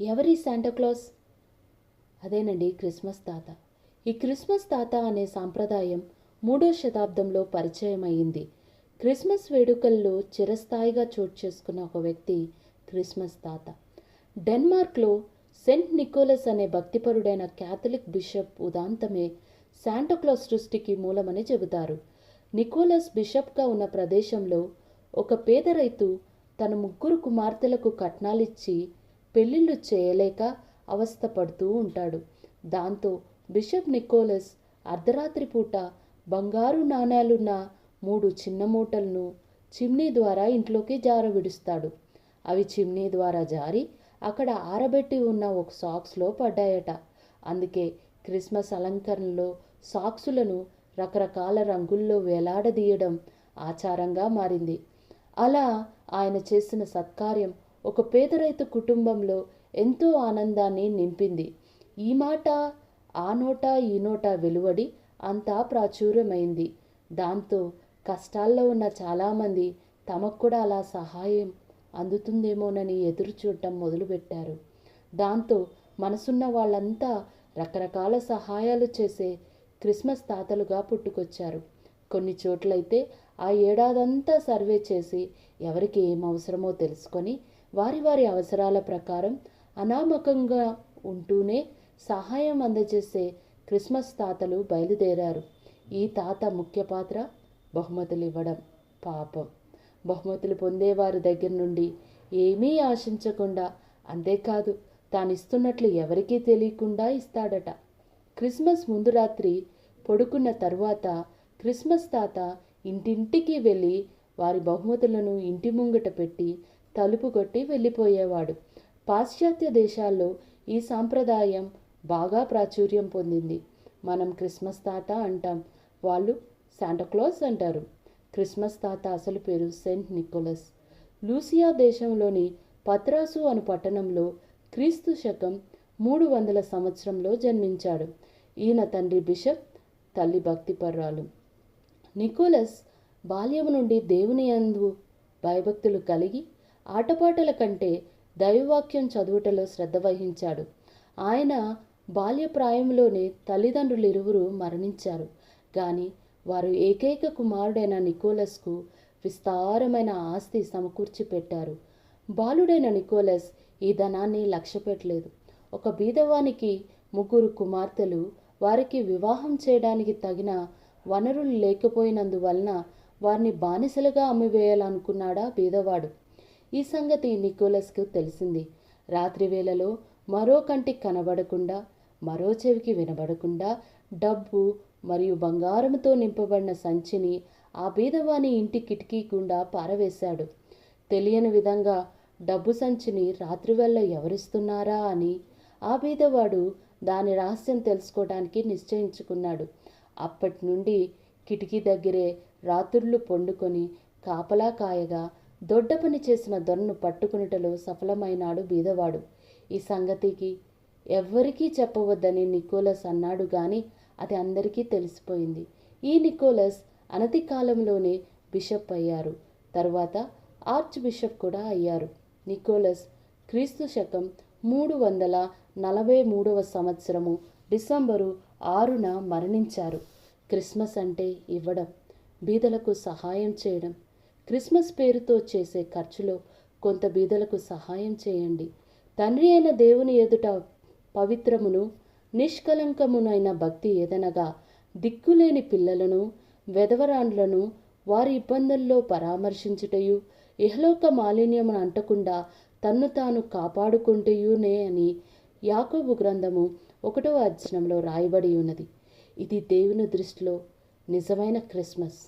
ఎవరి శాంటాక్లాస్ అదేనండి క్రిస్మస్ తాత. ఈ క్రిస్మస్ తాత అనే సాంప్రదాయం మూడో శతాబ్దంలో పరిచయం అయింది క్రిస్మస్ వేడుకల్లో చిరస్థాయిగా చోటు చేసుకున్న ఒక వ్యక్తి క్రిస్మస్ తాత. డెన్మార్క్లో సెంట్ నికోలస్ అనే భక్తిపరుడైన క్యాథలిక్ బిషప్ ఉదాంతమే శాంటాక్లాస్ సృష్టికి మూలమని చెబుతారు. నికోలస్ బిషప్గా ఉన్న ప్రదేశంలో ఒక పేద రైతు తన ముగ్గురు కుమార్తెలకు కట్నాలిచ్చి పెళ్ళిళ్ళు చేయలేక అవస్థపడుతూ ఉంటాడు. దాంతో బిషప్ నికోలస్ అర్ధరాత్రి పూట బంగారు నాణేలున్న మూడు చిన్న మూటలను చిమ్నీ ద్వారా ఇంట్లోకి జార విడుస్తాడు. అవి చిమ్నీ ద్వారా జారి అక్కడ ఆరబెట్టి ఉన్న ఒక సాక్స్లో పడ్డాయట. అందుకే క్రిస్మస్ అలంకరణలో సాక్సులను రకరకాల రంగుల్లో వేలాడదీయడం ఆచారంగా మారింది. అలా ఆయన చేసిన సత్కార్యం ఒక పేద రైతు కుటుంబంలో ఎంతో ఆనందాన్ని నింపింది. ఈ మాట ఆ నోట ఈ నోట వెలువడి అంతా ప్రాచుర్యమైంది. దాంతో కష్టాల్లో ఉన్న చాలామంది తమకు కూడా అలా సహాయం అందుతుందేమోనని ఎదురు చూడటం మొదలుపెట్టారు. దాంతో మనసున్న వాళ్ళంతా రకరకాల సహాయాలు చేసే క్రిస్మస్ తాతలుగా పుట్టుకొచ్చారు. కొన్ని చోట్లయితే ఆ ఏడాదంతా సర్వే చేసి ఎవరికి ఏం అవసరమో తెలుసుకొని వారి వారి అవసరాల ప్రకారం అనామకంగా ఉంటూనే సహాయం అందజేసే క్రిస్మస్ తాతలు బయలుదేరారు. ఈ తాత ముఖ్య పాత్ర బహుమతులు ఇవ్వడం పాపం. బహుమతులు పొందేవారి దగ్గర నుండి ఏమీ ఆశించకుండా అంతేకాదు తాను ఇస్తున్నట్లు ఎవరికీ తెలియకుండా ఇస్తాడట. క్రిస్మస్ ముందు రాత్రి పడుకున్న తర్వాత క్రిస్మస్ తాత ఇంటింటికి వెళ్ళి వారి బహుమతులను ఇంటి ముంగట పెట్టి తలుపు కొట్టి వెళ్ళిపోయేవాడు. పాశ్చాత్య దేశాల్లో ఈ సాంప్రదాయం బాగా ప్రాచుర్యం పొందింది. మనం క్రిస్మస్ తాత అంటాం. వాళ్ళు శాంటాక్లాస్ అంటారు. క్రిస్మస్ తాత అసలు పేరు సెయింట్ నికోలస్. లూసియా దేశంలోని పత్రాసు అను పట్టణంలో క్రీస్తు శకం మూడు వందల సంవత్సరంలో జన్మించాడు. ఈయన తండ్రి బిషప్ తల్లి భక్తిపర్రాలు. నికోలస్ బాల్యం నుండి దేవుని అందు భయభక్తులు కలిగి ఆటపాటల కంటే దైవవాక్యం చదువుటలో శ్రద్ధ వహించాడు. ఆయన బాల్యప్రాయంలోనే తల్లిదండ్రులు ఇరువురు మరణించారు. కానీ వారు ఏకైక కుమారుడైన నికోలస్కు విస్తారమైన ఆస్తి సమకూర్చి పెట్టారు బాలుడైన నికోలస్ ఈ ధనాన్ని లక్ష్య పెట్టలేదు ఒక బీదవానికి ముగ్గురు కుమార్తెలు వారికి వివాహం చేయడానికి తగిన వనరులు లేకపోయినందువలన వారిని బానిసలుగా అమ్మివేయాలనుకున్నాడా బీదవాడు. ఈ సంగతి నికోలస్కు తెలిసింది. రాత్రి వేళలో మరో కంటికి కనబడకుండా మరో చెవికి వినబడకుండా డబ్బు మరియు బంగారంతో నింపబడిన సంచిని ఆ బీదవాని ఇంటి కిటికీ గుండా పారవేశాడు. తెలియని విధంగా డబ్బు సంచిని రాత్రివేళ ఎవరిస్తున్నారా అని ఆ బీదవాడు దాని రహస్యం తెలుసుకోవడానికి నిశ్చయించుకున్నాడు. అప్పటి నుండి కిటికీ దగ్గరే రాత్రుళ్ళు పండుకొని కాపలా కాయగా దొడ్డ పని చేసిన దొరను పట్టుకునుటలో సఫలమైనాడు బీదవాడు. ఈ సంగతికి ఎవ్వరికీ చెప్పవద్దని నికోలస్ అన్నాడు కానీ అది అందరికీ తెలిసిపోయింది. ఈ నికోలస్ అనతి కాలంలోనే బిషప్ అయ్యారు. తర్వాత ఆర్చ్ బిషప్ కూడా అయ్యారు. నికోలస్ క్రీస్తు శకం మూడు వందల నలభై మూడవ సంవత్సరము డిసెంబరు ఆరున మరణించారు. క్రిస్మస్ అంటే ఇవ్వడం బీదలకు సహాయం చేయడం క్రిస్మస్ పేరుతో చేసే ఖర్చులో కొంత బీదలకు సహాయం చేయండి. తండ్రి అయిన దేవుని ఎదుట పవిత్రమును నిష్కలంకమునైన భక్తి ఏదనగా దిక్కులేని పిల్లలను వెధవరాండ్లను వారి ఇబ్బందుల్లో పరామర్శించుటయు ఇహలోక మాలిన్యమును అంటకుండా తన్ను తాను కాపాడుకుంటూనే అని యాకోబు గ్రంథము ఒకటవ అధ్యయనంలో రాయబడి ఉన్నది ఇది దేవుని దృష్టిలో నిజమైన క్రిస్మస్.